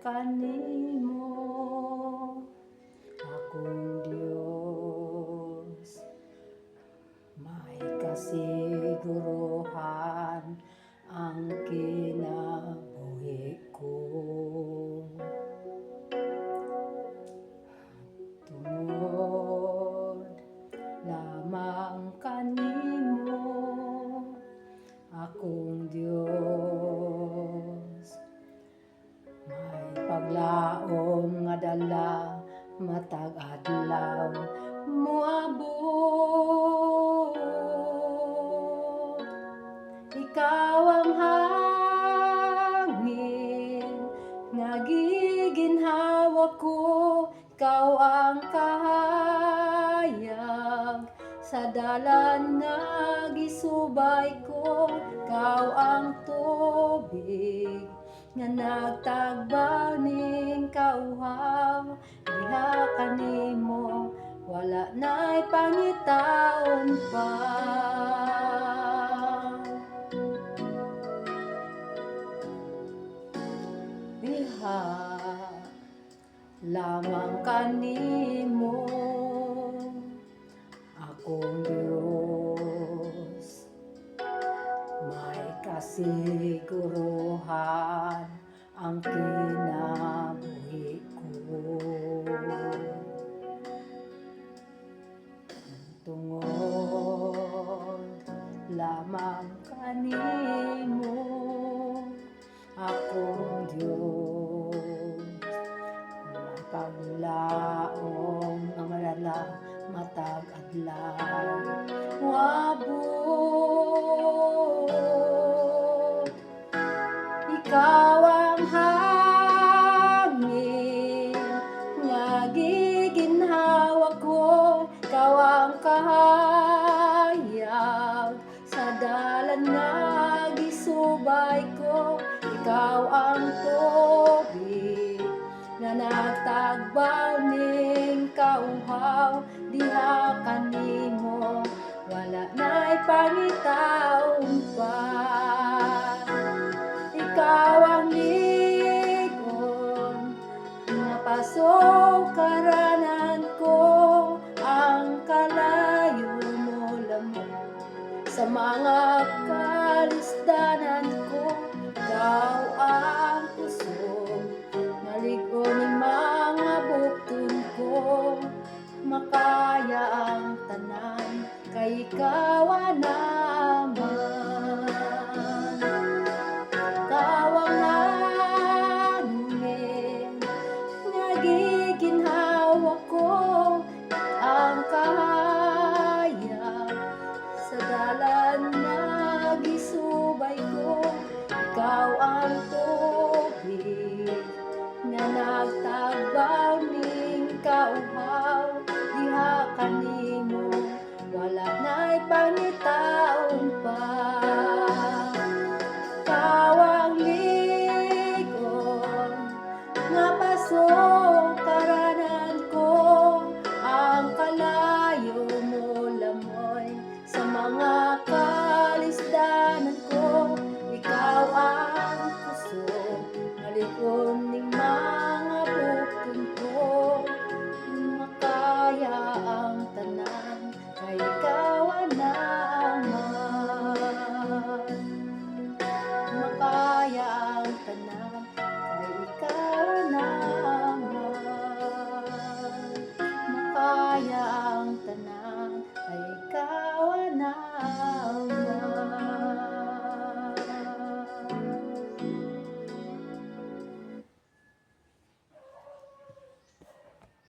kanimo akong Dios may kasiguruhan ang kinabuhi paglaom nga dala matag adlaw moabot ikaw ang hangin nga giginhawa ko. Ikaw ang kahayag sa dalan nga gisubay ko. Ikaw ang tubig nga nagtagbaw ning kauhaw. Diha kanimo wala na'y pangitaon pa. Diha lamang kanimo akong Dios kasiguruhan ang kinabuhi ko. Tungod lamang kanimo akong Diyos. Paglaom ang malala matag adlaw wabot ikaw ang hangin. Nga giginhawa ko ikaw ang sa dalan gisubay ko ikaw ang tubig. Ning kauhaw diha wala na'y pangitaon ikaw ang ligon nga pasokaranan ko ang kalayo mo lamang. Sa mga kalisdanan ko ikaw ang kusog Naligo ni mga bukton ko Makaya ang tanan. Kay ikaw naman Ikaw ang tubig nga nagtagbal ning kauhaw diha kanimo wala nay pangita